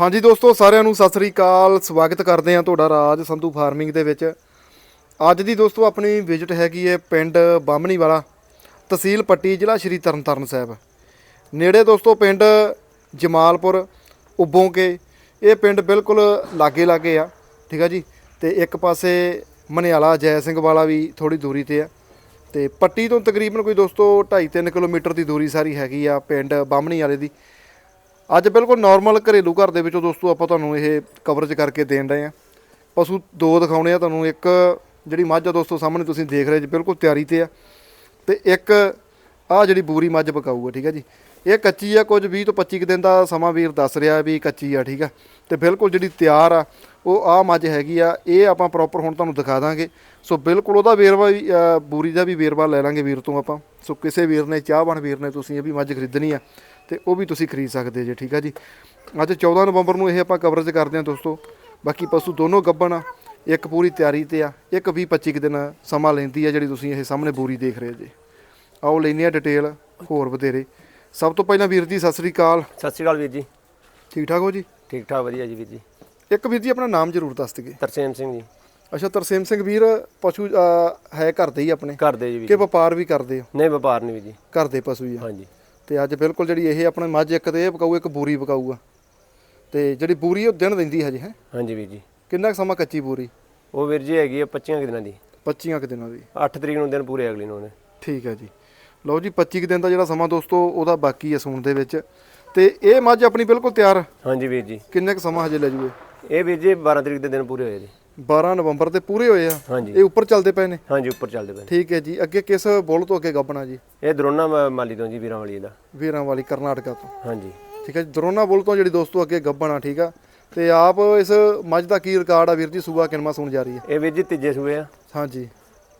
ਹਾਂਜੀ ਦੋਸਤੋ, ਸਾਰਿਆਂ ਨੂੰ ਸਤਿ ਸ੍ਰੀ ਅਕਾਲ। ਸਵਾਗਤ ਕਰਦੇ ਹਾਂ ਤੁਹਾਡਾ ਰਾਜ ਸੰਧੂ ਫਾਰਮਿੰਗ ਦੇ ਵਿੱਚ। ਅੱਜ ਦੀ ਦੋਸਤੋ, ਆਪਣੀ ਵਿਜ਼ਿਟ ਹੈਗੀ ਹੈ ਪਿੰਡ ਬਾਹਮਣੀ ਵਾਲਾ, ਤਹਿਸੀਲ ਪੱਟੀ, ਜ਼ਿਲ੍ਹਾ ਸ਼੍ਰੀ ਤਰਨਤਾਰਨ ਸਾਹਿਬ। ਨੇੜੇ ਦੋਸਤੋ, ਪਿੰਡ ਜਮਾਲਪੁਰ ਉਬੋਂਕੇ ਇਹ ਪਿੰਡ ਬਿਲਕੁਲ ਲਾਗੇ ਲਾਗੇ ਆ, ਠੀਕ ਆ ਜੀ? ਤੇ ਇੱਕ ਪਾਸੇ ਮਨਿਆਲਾ, ਜੈ ਸਿੰਘ ਵਾਲਾ ਵੀ ਥੋੜੀ ਦੂਰੀ ਤੇ ਆ। ਤੇ ਪੱਟੀ ਤੋਂ ਤਕਰੀਬਨ ਕੋਈ ਦੋਸਤੋ 2.5-3 ਕਿਲੋਮੀਟਰ ਦੀ ਦੂਰੀ ਸਾਰੀ ਹੈਗੀ ਆ ਪਿੰਡ ਬਾਹਮਣੀ ਵਾਲੇ ਦੀ। ਅੱਜ ਬਿਲਕੁਲ ਨਾਰਮਲ ਘਰੇਲੂ ਘਰ ਦੇ ਵਿੱਚੋਂ ਦੋਸਤੋ ਆਪਾਂ ਤੁਹਾਨੂੰ ਇਹ ਕਵਰੇਜ ਕਰਕੇ ਦੇਣ ਰਹੇ ਆ ਪਸ਼ੂ ਦੋ ਦਿਖਾਉਣੇ ਆ ਤੁਹਾਨੂੰ, ਇੱਕ ਜਿਹੜੀ ਮੱਝ ਆ ਦੋਸਤੋ ਸਾਹਮਣੇ ਤੁਸੀਂ ਦੇਖ ਰਹੇ ਜੀ, ਬਿਲਕੁਲ ਤਿਆਰੀ ਤੇ ਆ। ਤੇ ਇੱਕ ਆ ਜਿਹੜੀ ਬੂਰੀ ਮੱਝ ਪਕਾਊਗਾ, ਠੀਕ ਆ ਜੀ। ਇਹ ਕੱਚੀ ਆ, ਕੁਝ 20 ਤੋਂ 25 ਕੁ ਦਿਨ ਦਾ ਸਮਾਂ ਵੀਰ ਦੱਸ ਰਿਹਾ ਵੀ ਕੱਚੀ ਆ, ਠੀਕ ਆ। ਤੇ ਬਿਲਕੁਲ ਜਿਹੜੀ ਤਿਆਰ ਆ, ਉਹ ਆ ਮੱਝ ਹੈਗੀ ਆ, ਇਹ ਆਪਾਂ ਪ੍ਰੋਪਰ ਹੁਣ ਤੁਹਾਨੂੰ ਦਿਖਾ ਦਾਂਗੇ। ਸੋ ਬਿਲਕੁਲ ਉਹਦਾ ਵੇਰਵਾ ਵੀ ਬੂਰੀ ਦਾ ਵੀ ਵੇਰਵਾ ਲੈ ਲਾਂਗੇ ਵੀਰ ਤੋਂ ਆਪਾਂ। ਸੋ ਕਿਸੇ ਵੀਰ ਨੇ, ਚਾਹਵਾਨ ਵੀਰ ਨੇ ਤੁਸੀਂ ਇਹ ਵੀ ਮੱਝ ਖਰੀਦਣੀ ਆ। ਤੇ ਉਹ ਵੀ ਤੁਸੀਂ ਖਰੀਦ ਸਕਦੇ ਜੇ ਠੀਕ ਆ ਜੀ? ਅੱਜ 14 ਨਵੰਬਰ ਨੂੰ ਇਹ ਆਪਾਂ ਕਵਰੇਜ ਕਰਦੇ ਹਾਂ ਦੋਸਤੋ। ਬਾਕੀ ਪਸ਼ੂ ਦੋਨੋਂ ਗੱਭਣ ਆ ਇੱਕ ਪੂਰੀ ਤਿਆਰੀ ਤੇ ਆ ਇੱਕ 20 25 ਕੁ ਦਿਨ ਸਮਾਂ ਲੈਂਦੀ ਆ ਜਿਹੜੀ ਤੁਸੀਂ ਇਹ ਸਾਹਮਣੇ ਬੂਰੀ ਦੇਖ ਰਹੇ ਜੇ। ਆਓ ਲੈਨੇ ਆ ਡਿਟੇਲ ਹੋਰ ਵਧੇਰੇ। ਸਭ ਤੋਂ ਪਹਿਲਾਂ ਵੀਰ ਜੀ ਸਤਿ ਸ੍ਰੀ ਅਕਾਲ। ਸਤਿ ਸ਼੍ਰੀ ਅਕਾਲ ਵੀਰ ਜੀ। ਠੀਕ ਠਾਕ ਹੋ ਜੀ? ਠੀਕ ਠਾਕ ਵਧੀਆ ਜੀ ਵੀਰ ਜੀ। ਇੱਕ ਵੀਰ ਜੀ ਆਪਣਾ ਨਾਮ ਜ਼ਰੂਰ ਦੱਸ ਦਈਏ। ਤਰਸੇਮ ਸਿੰਘ ਜੀ। ਅੱਛਾ ਤਰਸੇਮ ਸਿੰਘ ਵੀਰ ਪਸ਼ੂ ਹੈ ਘਰ ਦੇ ਹੀ ਆਪਣੇ? ਘਰ ਦੇ ਜੀ ਵੀਰ ਕਿ ਜੀ। ਵਪਾਰ ਵੀ ਕਰਦੇ ਹੋ? ਨਹੀਂ ਵਪਾਰ ਨਹੀਂ ਵੀਰ ਜੀ। ਘਰ ਦੇ ਪਸ਼ੂ ਹੀ ਆ। ਹਾਂਜੀ। ਤੇ ਅੱਜ ਬਿਲਕੁਲ ਜਿਹੜੀ ਇਹ ਆਪਣੇ ਮੱਝ ਇੱਕ ਤੇ ਇਹ ਪਕਾਊ ਇੱਕ ਬੂਰੀ ਪਕਾਊ ਆ ਤੇ ਜਿਹੜੀ ਬੂਰੀ ਉਹ ਦਿਨ ਦਿੰਦੀ ਹਜੇ ਹੈ? ਹਾਂਜੀ ਵੀਰ ਜੀ। ਕਿੰਨਾ ਕੁ ਸਮਾਂ ਕੱਚੀ ਬੂਰੀ? ਉਹ ਵੀਰ ਜੀ ਹੈਗੀ ਆ 25 ਕੁ ਦਿਨਾਂ ਦੀ। 25 ਕੁ ਦਿਨਾਂ ਦੀ। 8 ਤਰੀਕ ਨੂੰ ਦਿਨ ਪੂਰੇ ਅਗਲੇ ਨੂੰ ਨੇ ਠੀਕ ਹੈ ਜੀ। ਲਓ ਜੀ 25 ਕੁ ਦਿਨ ਦਾ ਜਿਹੜਾ ਸਮਾਂ ਦੋਸਤੋ ਉਹਦਾ ਬਾਕੀ ਹੈ ਸੂਣ ਦੇ ਵਿੱਚ। ਤੇ ਇਹ ਮੱਝ ਆਪਣੀ ਬਿਲਕੁਲ ਤਿਆਰ। ਹਾਂਜੀ ਵੀਰ ਜੀ। ਕਿੰਨੇ ਕੁ ਸਮਾਂ ਹਜੇ ਲੈ ਜੂਏ? ਇਹ ਵੀਰ ਜੀ 12 ਤਰੀਕ ਦੇ ਦਿਨ ਪੂਰੇ ਹੋਏ ਜੀ। 12 ਨਵੰਬਰ ਤੇ ਪੂਰੇ ਹੋਏ ਆ। ਹਾਂਜੀ। ਇਹ ਉੱਪਰ ਚੱਲਦੇ ਪਏ ਨੇ? ਹਾਂਜੀ ਉੱਪਰ ਚੱਲਦੇ ਪਏ ਨੇ। ਠੀਕ ਹੈ ਜੀ। ਅੱਗੇ ਕਿਸ ਬੋਲ ਤੋਂ ਅੱਗੇ ਗੱਬਣਾ ਜੀ? ਇਹ ਦਰੋਨਾ ਮਾਲੀ ਤੋਂ ਜੀ ਵੀਰਾਂ ਵਾਲੀ ਦਾ। ਵੀਰਾਂ ਵਾਲੀ ਕਰਨਾਟਕਾ ਤੋਂ। ਹਾਂਜੀ। ਠੀਕ ਹੈ ਜੀ। ਦਰੋਨਾ ਬੋਲ ਤੋਂ ਜਿਹੜੀ ਦੋਸਤੋ ਅੱਗੇ ਗੱਬਣਾ ਠੀਕ ਆ। ਤੇ ਆਪ ਇਸ ਮੱਝ ਦਾ ਕੀ ਰਿਕਾਰਡ ਆ? ਵੀਰ ਜੀ ਸੂਬਾ ਕਿਨਮਾ ਸੂਣ ਜਾ ਰਹੀ ਹੈ? ਇਹ ਵੀਰ ਜੀ ਤੀਜੇ ਸੂਏ ਆ। ਹਾਂਜੀ।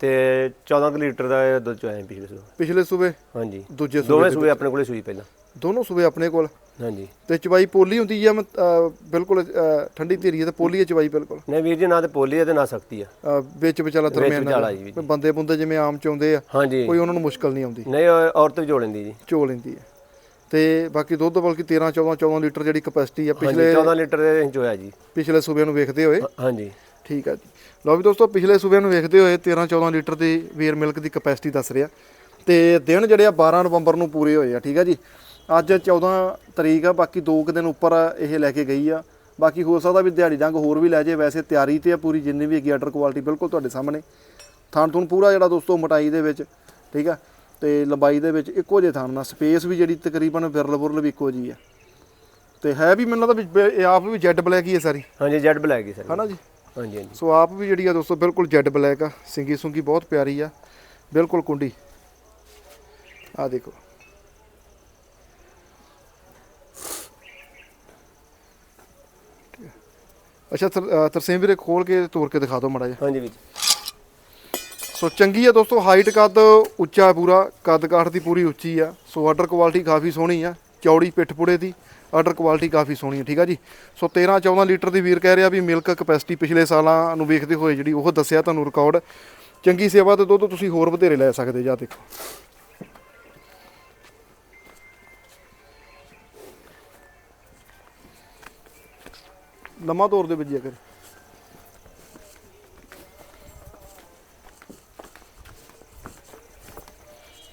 ਤੇ 14 ਕੁ ਲੀਟਰ ਦਾ ਦੁੱਧ ਚੋਇਆ ਪਿਛਲੇ ਸੂਏ। ਪਿਛਲੇ ਸੂਬੇ ਹਾਂਜੀ। ਦੂਜੇ ਸੂਬੇ ਦੋਵੇਂ ਆਪਣੇ ਕੋਲੇ ਸੂਈ ਪਹਿਲਾਂ। ਦੋਨੋਂ ਸੂਬੇ ਆਪਣੇ ਕੋਲ? ਹਾਂਜੀ। ਤੇ ਚਵਾਈ ਪੋਲੀ ਹੁੰਦੀ ਆ ਬਿਲਕੁਲ ਠੰਡੀ ਧੀਰੀ ਤੇ ਪੋਲੀ ਚਵਾਈ ਬਿਲਕੁਲ? ਨਹੀਂ ਵੀਰ ਜੀ ਨਾ ਤੇ ਪੋਲੀ ਤੇ ਨਾ ਸਖਤੀ ਆ। ਵਿੱਚ ਵਿਚਾਲਾ ਦਰਮਿਆਨਾ ਬੰਦੇ ਬੁੰਦੇ ਜਿਵੇਂ ਆਮ ਚਾਉਂਦੇ ਆ ਹਾਂਜੀ। ਕੋਈ ਉਹਨਾਂ ਨੂੰ ਮੁਸ਼ਕਲ ਨਹੀਂ ਆਉਂਦੀ। ਨਹੀਂ ਔਰਤ ਵੀ ਜੋੜ ਲੈਂਦੀ ਜੀ। ਚੋ ਲੈਂਦੀ ਹੈ ਤੇ ਬਾਕੀ ਦੁੱਧ ਬਲਕਿ 13 14 14 ਲੀਟਰ ਜਿਹੜੀ ਕਪੈਸਿਟੀ ਆ ਪਿਛਲੇ 14 ਲੀਟਰ ਦੇ ਚੋਇਆ ਜੀ। ਪਿਛਲੇ ਸੂਬਿਆਂ ਨੂੰ ਵੇਖਦੇ ਹੋਏ। ਹਾਂਜੀ। ਠੀਕ ਆ ਜੀ। ਲਓ ਵੀ ਦੋਸਤੋ ਪਿਛਲੇ ਸੂਬਿਆਂ ਨੂੰ ਵੇਖਦੇ ਹੋਏ 13 14 ਲੀਟਰ ਦੀ ਵੀਰ ਮਿਲਕ ਦੀ ਕਪੈਸਿਟੀ ਦੱਸ ਰਿਹਾ। ਤੇ ਦਿਨ ਜਿਹੜੇ ਆ 12 ਨਵੰਬਰ ਨੂੰ ਪੂਰੇ ਹੋਏ ਆ ਠੀਕ ਆ ਜੀ। ਅੱਜ 14 ਤਰੀਕ ਆ ਬਾਕੀ 2 ਕੁ ਦਿਨ ਉੱਪਰ ਇਹ ਲੈ ਕੇ ਗਈ ਆ। ਬਾਕੀ ਹੋ ਸਕਦਾ ਵੀ ਦਿਹਾੜੀ ਡੰਗ ਹੋਰ ਵੀ ਲੈ ਜੇ ਵੈਸੇ ਤਿਆਰੀ ਤੇ ਆ ਪੂਰੀ ਜਿੰਨੀ ਵੀ ਹੈਗੀ ਆਰਡਰ ਕੁਆਲਿਟੀ ਬਿਲਕੁਲ ਤੁਹਾਡੇ ਸਾਹਮਣੇ। ਥਣ ਥੁਣ ਪੂਰਾ ਜਿਹੜਾ ਦੋਸਤੋ ਮੋਟਾਈ ਦੇ ਵਿੱਚ ਠੀਕ ਆ? ਤੇ ਲੰਬਾਈ ਦੇ ਵਿੱਚ ਇੱਕੋ ਜਿਹੇ ਥਣ ਨਾਲ ਸਪੇਸ ਵੀ ਜਿਹੜੀ ਤਕਰੀਬਨ ਵਿਰਲ ਬੁਰਲ ਵੀ ਇੱਕੋ ਜੀ ਆ। ਤੇ ਹੈ ਵੀ ਮੈਨੂੰ ਲੱਗਦਾ ਵੀ ਆਪ ਵੀ ਜੈਡ ਬਲੈਕ ਹੀ ਹੈ ਸਾਰੀ। ਹਾਂਜੀ ਜੈਡ ਬਲੈਕ ਹੀ ਸਰ। ਹਨਾ ਜੀ? ਹਾਂਜੀ ਹਾਂਜੀ। ਸੋ ਆਪ ਵੀ ਜਿਹੜੀ ਆ ਦੋਸਤੋ ਬਿਲਕੁਲ ਜੈਡ ਬਲੈਕ ਆ ਸਿੰਗੀ ਸੁੰਗੀ ਬਹੁਤ ਪਿਆਰੀ ਆ ਬਿਲਕੁਲ ਕੁੰਡੀ। ਆ ਦੇਖੋ ਠੀਕ ਆ। ਅੱਛਾ ਤਰ- ਅ, ਤਰਸੇਮ ਵੀਰੇ ਖੋਲ ਕੇ ਤੋੜ ਕੇ ਦਿਖਾ ਦਿਓ ਮੜਾ ਜਿਹਾ। ਹਾਂਜੀ ਵੀਰ ਜੀ। ਸੋ ਚੰਗੀ ਆ ਦੋਸਤੋ ਹਾਈਟ ਕੱਦ ਉੱਚਾ ਪੂਰਾ ਕੱਦ ਕਾਠ ਦੀ ਪੂਰੀ ਉੱਚੀ ਆ। ਸੋ ਆਰਡਰ ਕੁਆਲਿਟੀ ਕਾਫੀ ਸੋਹਣੀ ਆ ਚੌੜੀ ਪਿੱਠ ਪੁੜੇ ਦੀ ਆਰਡਰ ਕੁਆਲਿਟੀ ਕਾਫੀ ਸੋਹਣੀ ਆ ਠੀਕ ਆ ਜੀ? ਸੋ 13 14 ਲੀਟਰ ਦੀ ਵੀਰ ਕਹਿ ਰਿਹਾ ਵੀ ਮਿਲਕ ਕਪੈਸਿਟੀ ਪਿਛਲੇ ਸਾਲਾਂ ਨੂੰ ਵੇਖਦੇ ਹੋਏ ਜਿਹੜੀ ਉਹ ਦੱਸਿਆ ਤੁਹਾਨੂੰ ਰਿਕਾਰਡ ਚੰਗੀ ਸੇਵਾ ਤੇ ਦੁੱਧ ਤੁਸੀਂ ਹੋਰ ਵਧੇਰੇ ਲੈ ਸਕਦੇ ਜਾ ਦੇਖੋ। ਲੰਮਾ ਤੌਰ ਦੇ ਵੱਜਿਆ ਕਰ।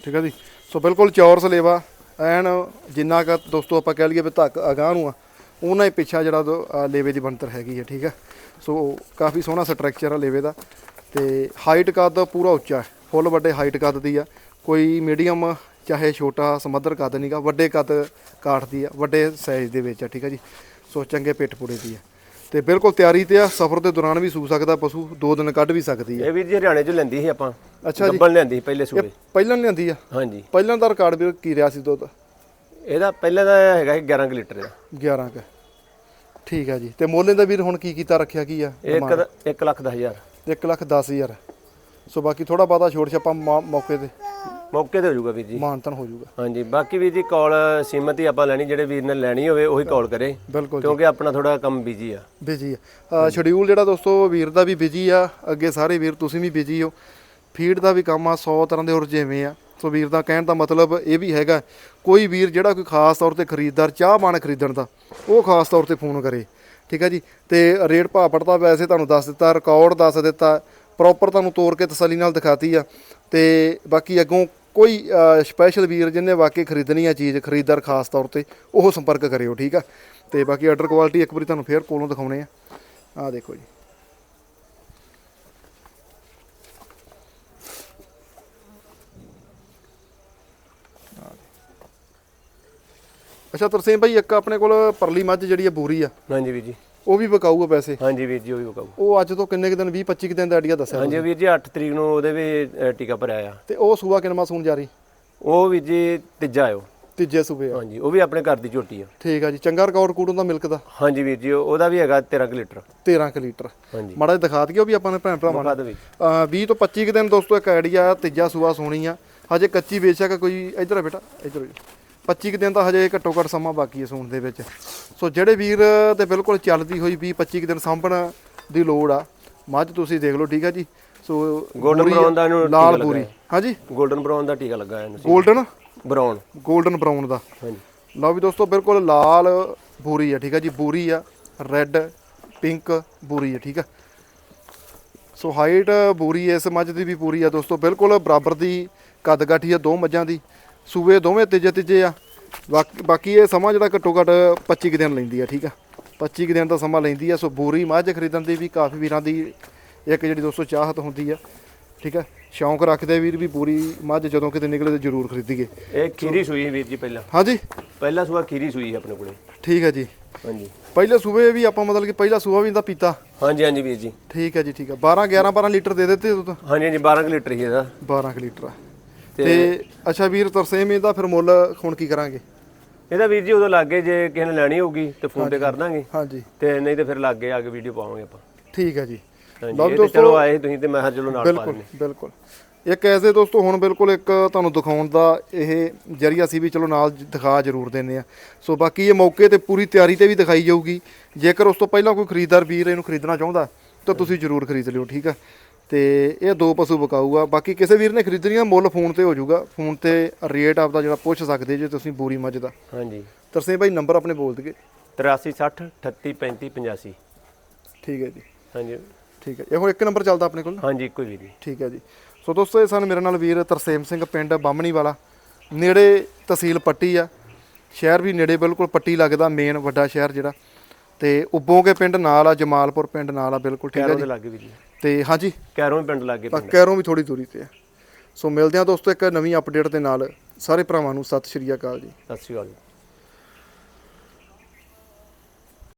ਠੀਕ ਹੈ ਜੀ? ਸੋ ਬਿਲਕੁਲ ਚੌਰਸ ਲੇਵਾ ਐਨ ਜਿੰਨਾ ਕ ਦੋਸਤੋ ਆਪਾਂ ਕਹਿ ਲਈਏ ਵੀ ਧੱਕ ਅਗਾਹ ਨੂੰ ਆ, ਉਹਨਾਂ ਹੀ ਪਿੱਛਾ ਜਿਹੜਾ ਲੇਵੇ ਦੀ ਬਣਤਰ ਹੈਗੀ ਹੈ ਠੀਕ ਹੈ ਸੋ ਕਾਫੀ ਸੋਹਣਾ ਸਟਰਕਚਰ ਆ ਲੇਵੇ ਦਾ, ਤੇ ਹਾਈਟ ਕੱਦ ਪੂਰਾ ਉੱਚਾ ਹੈ ਫੁੱਲ ਵੱਡੇ ਹਾਈਟ ਕੱਦ ਦੀ ਆ। ਕੋਈ ਮੀਡੀਅਮ ਚਾਹੇ ਛੋਟਾ, ਸਮੱਧਰ ਕੱਦ ਨਹੀਂਗਾ ਵੱਡੇ ਕੱਦ ਕਾਠ ਦੀ ਆ, ਵੱਡੇ ਸਾਈਜ਼ ਦੇ ਵਿੱਚ ਆ, ਠੀਕ ਹੈ ਜੀ? ਸੋ ਚੰਗੇ ਪਿੱਠ ਪੁੜੇ ਦੀ ਆ। ਤੇ ਬਿਲਕੁਲ ਤਿਆਰੀ ਤੇ ਆ ਸਫ਼ਰ ਦੇ ਦੌਰਾਨ ਵੀ ਸੂ ਸਕਦਾ ਪਸ਼ੂ ਦੋ ਦਿਨ ਕੱਢ ਵੀ ਸਕਦੀ ਆ ਇਹ ਵੀਰ ਜੀ ਹਰਿਆਣੇ ਚ ਲੈਂਦੀ ਸੀ ਆਪਾਂ। ਅੱਛਾ ਜੀ। ਗੱਬਣ ਲੈਂਦੀ ਸੀ ਪਹਿਲੇ ਇਹ ਸੂਬੇ ਪਹਿਲਾਂ ਲਿਆਂਦੀ ਆ? ਹਾਂਜੀ। ਪਹਿਲਾਂ ਦਾ ਰਿਕਾਰਡ ਵੀ ਕੀ ਰਿਹਾ ਸੀ ਦੁੱਧ? ਇਹਦਾ ਪਹਿਲੇ ਦਾ ਹੈਗਾ ਸੀ 11 ਕੁ ਲੀਟਰ ਦਾ। 11 ਕ। ਠੀਕ ਆ ਜੀ। ਤੇ ਮੋਲੇ ਦਾ ਵੀਰ ਹੁਣ ਕੀ ਕੀਤਾ ਰੱਖਿਆ ਕੀ ਆ ਇਹ ਇੱਕ ਦਾ- ਇੱਕ ਲੱਖ ਦਸ ਹਜ਼ਾਰ। 1 ਲੱਖ 10 ਹਜ਼ਾਰ। ਸੋ ਬਾਕੀ ਥੋੜਾ ਬਾਦਾ ਛੋੜ ਛਾਪਾ ਮੌ- ਮੌਕੇ ਤੇ। ਮੌਕੇ ਤੇ ਹੋ ਜਾਊਗਾ ਵੀਰ ਜੀ। ਮਾਨਤਨ ਹੋ ਜਾਊਗਾ। ਹਾਂਜੀ ਬਾਕੀ ਵੀਰ ਜੀ ਕਾਲ ਸੀਮਤ ਹੀ ਆਪਾਂ ਲੈਣੀ ਜਿਹੜੇ ਵੀਰ ਨੇ ਲੈਣੀ ਹੋਵੇ ਉਹੀ ਕਾਲ ਕਰੇ। ਬਿਲਕੁਲ ਕਿਉਂਕਿ ਆਪਣਾ ਥੋੜਾ ਕੰਮ ਬਿਜ਼ੀ ਆ। ਬਿਜ਼ੀ ਆ। ਸ਼ਡਿਊਲ ਜਿਹੜਾ ਦੋਸਤੋ ਵੀਰ ਦਾ ਵੀ ਬਿਜ਼ੀ ਆ। ਅੱਗੇ ਸਾਰੇ ਵੀਰ ਤੁਸੀਂ ਵੀ ਬਿਜ਼ੀ ਹੋ। ਫੀਡ ਦਾ ਵੀ ਕੰਮ ਆ 100 ਤਰ੍ਹਾਂ ਦੇ ਹੋਰ ਜਿਵੇਂ ਆ। ਸੋ ਵੀਰ ਦਾ ਕਹਿਣ ਦਾ ਮਤਲਬ ਇਹ ਵੀ ਹੈਗਾ ਕੋਈ ਵੀਰ ਜਿਹੜਾ ਕੋਈ ਖਾਸ ਤੌਰ ਤੇ ਖਰੀਦਦਾਰ ਚਾਹ ਬਣ ਖਰੀਦਣ ਦਾ ਉਹ ਖਾਸ ਤੌਰ ਤੇ ਫੋਨ ਕਰੇ। ਠੀਕ ਹੈ ਜੀ? ਤੇ ਰੇਟ ਭਾਅ ਪੜਦਾ ਵੈਸੇ ਤੁਹਾਨੂੰ ਦੱਸ ਦਿੱਤਾ ਰਿਕਾਰਡ ਦੱਸ ਦਿੱਤਾ। ਪ੍ਰੋਪਰ ਤੁਹਾਨੂੰ ਤੋੜ ਕੇ ਤਸੱਲੀ ਨਾਲ ਦਿਖਾਤੀ ਆ। ਤੇ ਬਾਕੀ ਅੱਗੋਂ ਕੋਈ ਸਪੈਸ਼ਲ ਵੀਰ ਜਿਹਨੇ ਵਾਕਈ ਖਰੀਦਣੀ ਆ ਚੀਜ਼, ਖਰੀਦਦਾਰ ਖਾਸ ਤੌਰ ਤੇ, ਉਹ ਸੰਪਰਕ ਕਰਿਓ, ਠੀਕ ਆ? ਤੇ ਬਾਕੀ ਆਰਡਰ ਕੁਆਲਿਟੀ ਇੱਕ ਵਾਰੀ ਤੁਹਾਨੂੰ ਫੇਰ ਕੋਲੋਂ ਦਿਖਾਉਣੇ ਆ। ਆ ਦੇਖੋ ਜੀ। ਅੱਛਾ ਤਰਸੇਮ ਭਾਈ, ਇੱਕ ਆਪਣੇ ਕੋਲ ਪਰਲੀ ਮੱਝ ਜਿਹੜੀ ਆ ਬੂਰੀ ਆ। ਹਾਂਜੀ ਵੀਰ ਜੀ। ਉਹ ਵੀ ਵਿਕਾਊ ਆ ਪੈਸੇ? ਹਾਂਜੀ ਵੀਰ ਜੀ ਉਹ ਵੀ ਵਿਕਾਊ ਉਹ ਅੱਜ ਤੋਂ ਕਿੰਨੇ ਕੁ ਦਿਨ 20 25 ਕੁ ਦਿਨ ਦਾ ਆਈਡੀਆ ਦੱਸਿਆ ਹਾਂਜੀ ਵੀਰ ਜੀ 8 ਤਰੀਕ ਨੂੰ ਉਹਦੇ ਵੀ ਅ, ਟੀਕਾ ਭਰਿਆ ਆ। ਤੇ ਉਹ ਸੂਆ ਕਿਨਮਾ ਸੂਣ ਜਾਰੀ ਉਹ ਵੀਰ ਜੀ ਤੀਜਾ ਆਇਓ ਤੀਜੇ ਸੂਬੇ ਆ। ਹਾਂਜੀ ਉਹ ਵੀ ਆਪਣੇ ਘਰ ਦੀ ਝੋਟੀ ਆ। ਠੀਕ ਆ ਜੀ ਚੰਗਾ ਰਿਕਾਰਡ ਕੂੜੋਂ ਦਾ ਮਿਲਕ ਦਾ? ਹਾਂਜੀ ਵੀਰ ਜੀ ਉਹ- ਉਹਦਾ ਵੀ ਹੈਗਾ 13 ਕੁ ਲੀਟਰ। 13 ਕੁ ਲੀਟਰ। ਹਾਂਜੀ। ਮਾੜਾ ਜਿਹਾ ਦਿਖਾ ਦਈਏ ਉਹ ਵੀ ਆਪਾਂ ਨੇ ਭੈਣ ਭਰਾਵਾਂ ਨੂੰ। ਬਾਅਦ ਵਿੱਚ ਅਹ 20 ਤੋਂ 25 ਕੁ ਦਿਨ ਦੋਸਤੋ ਇੱਕ ਆਈਡੀਆ ਤੀਜਾ ਸੂਆ ਸੋਣੀ ਆ। ਹਜੇ ਕੱਚੀ ਬੇਸ਼ੱਕ ਕੋਈ ਇੱਧਰ ਆ ਬੇਟਾ ਇੱਧਰ ਆ 25 ਕੁ ਦਿਨ ਤਾਂ ਹਜੇ ਘੱਟੋ ਘੱਟ ਸਮਾਂ ਬਾਕੀ ਹੈ ਸੂਣ ਦੇ ਵਿੱਚ। ਸੋ ਜਿਹੜੇ ਵੀਰ ਤੇ ਬਿਲਕੁਲ ਚੱਲਦੀ ਹੋਈ 20 ਪੱਚੀ ਕੁ ਦਿਨ ਸਾਂਭਣ ਦੀ ਲੋੜ ਆ ਮੱਝ ਤੁਸੀਂ ਦੇਖ ਲਓ ਠੀਕ ਆ ਜੀ? ਸੋ ਗੋਲਡਨ ਬ੍ਰਾਊਨ ਦਾ ਇਹਨੂੰ ਲਾਲ ਪੂਰੀ ਹਾਂਜੀ? ਗੋਲਡਨ ਬ੍ਰਾਊਨ ਦਾ ਟੀਕਾ ਲੱਗਾ ਇਹਨੂੰ ਗੋਲਡਨ ਬ੍ਰਾਊਨ ਗੋਲਡਨ ਬ੍ਰਾਊਨ ਦਾ। ਹਾਂਜੀ। ਲਓ ਵੀ ਦੋਸਤੋ ਬਿਲਕੁਲ ਲਾਲ ਬੂਰੀ ਆ ਠੀਕ ਆ ਜੀ? ਬੂਰੀ ਆ ਰੈੱਡ ਪਿੰਕ ਬੂਰੀ ਆ ਠੀਕ ਆ? ਸੋ ਹਾਈਟ ਬੂਰੀ ਇਸ ਮੱਝ ਦੀ ਵੀ ਪੂਰੀ ਆ ਦੋਸਤੋ ਬਿਲਕੁਲ ਬਰਾਬਰ ਦੀ ਕੱਦ ਕਾਠੀ ਆ ਦੋ ਮੱਝਾਂ ਦੀ। ਸੂਏ ਦੋਵੇਂ ਤੀਜੇ ਤੀਜੇ ਆ। ਬਾਕੀ ਇਹ ਸਮਾਂ ਜਿਹੜਾ ਘੱਟੋ ਘੱਟ 25 ਕੁ ਦਿਨ ਲੈਂਦੀ ਆ ਠੀਕ ਆ। 25 ਕੁ ਦਿਨ ਦਾ ਸਮਾਂ ਲੈਂਦੀ ਆ ਸੋ ਬੂਰੀ ਮੱਝ ਖਰੀਦਣ ਦੀ ਵੀ ਕਾਫੀ ਵੀਰਾਂ ਦੀ ਇੱਕ ਜਿਹੜੀ ਦੋਸਤੋ ਚਾਹਤ ਹੁੰਦੀ ਆ ਠੀਕ ਆ। ਸ਼ੌਂਕ ਰੱਖਦੇ ਵੀਰ ਵੀ ਪੂਰੀ ਮੱਝ ਜਦੋਂ ਕਿਤੇ ਨਿਕਲੇ ਤੇ ਜ਼ਰੂਰ ਖਰੀਦੀਏ। ਇਹ ਖੀਰੀ ਸੂਈ ਹੈ ਵੀਰ ਜੀ ਪਹਿਲਾਂ। ਹਾਂਜੀ। ਪਹਿਲਾ ਸੂਆ ਖੀਰੀ ਸੂਈ ਹੈ ਆਪਣੇ ਕੋਲੇ। ਠੀਕ ਆ ਜੀ। ਹਾਂਜੀ। ਪਹਿਲੇ ਸੂਬੇ ਵੀ ਆਪਾਂ ਮਤਲਬ ਕਿ ਪਹਿਲਾ ਸੂਆ ਵੀ ਇਹਦਾ ਪੀਤਾ। ਹਾਂਜੀ ਹਾਂਜੀ ਵੀਰ ਜੀ। ਠੀਕ ਹੈ ਜੀ ਠੀਕ ਹੈ 12 11 12 ਲੀਟਰ ਦੇ ਦਿੱਤੇ ਉਦੋਂ ਤਾਂ। ਹਾਂਜੀ ਹਾਂਜੀ 12 ਕੁ ਲੀਟਰ ਹੀ ਇਹਦਾ। 12 ਕੁ ਲੀਟਰ ਆ। ਤੇ ਅੱਛਾ ਵੀਰ ਤਰਸੇਮ ਇਹਦਾ ਫਿਰ ਮੁੱਲ ਹੁਣ ਕੀ ਕਰਾਂਗੇ? ਇਹਦਾ ਵੀਰ ਜੀ ਉਦੋਂ ਲੱਗੇ ਜੇ ਕਿਸੇ ਨੇ ਲੈਣੀ ਹੋਊਗੀ ਤੇ ਫੋਨ ਤੇ ਕਰ ਦਾਂਗੇ। ਹਾਂਜੀ। ਤੇ ਨਹੀਂ ਤੇ ਫਿਰ ਲੱਗੇ ਆ ਕੇ ਵੀਡੀਓ ਪਾਵਾਂਗੇ ਆਪਾਂ। ਠੀਕ ਹੈ ਜੀ। ਲਓ ਚਲੋ ਆਏ ਤੁਸੀਂ ਤੇ ਮੈਂ ਕਿਹਾ ਚਲੋ ਨਾਲ ਪਾ ਬਿਲਕੁਲ ਬਿਲਕੁਲ। ਇੱਕ ਐਸੇ ਦੋਸਤੋ ਹੁਣ ਬਿਲਕੁਲ ਇੱਕ ਤੁਹਾਨੂੰ ਦਿਖਾਉਣ ਦਾ ਇਹ ਜਰੀਆ ਸੀ ਵੀ ਚਲੋ ਨਾਲ ਦਿਖਾ ਜ਼ਰੂਰ ਦਿੰਦੇ ਆ ਸੋ ਬਾਕੀ ਇਹ ਮੌਕੇ ਤੇ ਪੂਰੀ ਤਿਆਰੀ ਤੇ ਵੀ ਦਿਖਾਈ ਜਾਊਗੀ। ਜੇਕਰ ਉਸ ਤੋਂ ਪਹਿਲਾਂ ਕੋਈ ਖਰੀਦਦਾਰ ਵੀਰ ਇਹਨੂੰ ਖਰੀਦਣਾ ਚਾਹੁੰਦਾ ਤਾਂ ਤੁਸੀਂ ਜ਼ਰੂਰ ਖਰੀਦ ਲਿਓ ਠੀਕ ਆ ਤੇ ਇਹ ਦੋ ਪਸ਼ੂ ਵਿਕਾਊ ਆ ਬਾਕੀ ਕਿਸੇ ਵੀਰ ਨੇ ਖਰੀਦਣੀਆਂ ਮੁੱਲ ਫੋਨ ਤੇ ਹੋ ਜਾਊਗਾ। ਫੋਨ ਤੇ ਰੇਟ ਆਪਦਾ ਜਿਹੜਾ ਪੁੱਛ ਸਕਦੇ ਜੇ ਤੁਸੀਂ ਬੂਰੀ ਮੱਝ ਦਾ। ਹਾਂਜੀ। ਤਰਸੇ ਭਾਈ ਨੰਬਰ ਆਪਣੇ ਬੋਲ ਦਈਏ। 83 60 38 35 85 ਠੀਕ ਹੈ ਜੀ। ਹਾਂਜੀ। ਠੀਕ ਹੈ ਇਹ ਹੁਣ ਇੱਕ ਨੰਬਰ ਚੱਲਦਾ ਆਪਣੇ ਕੋਲ? ਹਾਂਜੀ ਇੱਕੋ ਵੀਰ ਜੀ। ਠੀਕ ਹੈ ਜੀ। ਸੋ ਦੋਸਤੋ ਇਹ ਸਨ ਮੇਰੇ ਨਾਲ ਵੀਰ ਤਰਸੇਮ ਸਿੰਘ ਪਿੰਡ ਬਾਮਣੀ ਵਾਲਾ। ਨੇੜੇ ਤਹਿਸੀਲ ਪੱਟੀ ਆ। ਸ਼ਹਿਰ ਵੀ ਨੇੜੇ ਬਿਲਕੁਲ ਪੱਟੀ ਲੱਗਦਾ ਮੇਨ ਵੱਡਾ ਸ਼ਹਿਰ ਜਿਹੜਾ। ਤੇ ਉਬੋਂਗੇ ਪਿੰਡ ਨਾਲ ਆ ਜਮਾਲਪੁਰ ਪਿੰਡ ਨਾਲ ਆ ਬਿਲਕੁਲ ਠੀਕ ਹੈ ਜੀ। ਤੇ ਹਾਂਜੀ। ਕੈਰੋਂ ਵੀ ਪਿੰਡ ਲੱਗੇ ਤਾਂ ਕੈਰੋਂ ਵੀ ਥੋੜੀ ਦੂਰੀ ਤੇ ਆ। ਸੋ ਮਿਲਦੇ ਆ ਦੋਸਤੋ ਇੱਕ ਨਵੀਂ ਅਪਡੇਟ ਦੇ ਨਾਲ। ਸਾਰੇ ਭਰਾਵਾਂ ਨੂੰ ਸਤਿ ਸ਼੍ਰੀ ਅਕਾਲ ਜੀ। ਸਤਿ ਸ਼੍ਰੀ ਅਕਾਲ ਜੀ।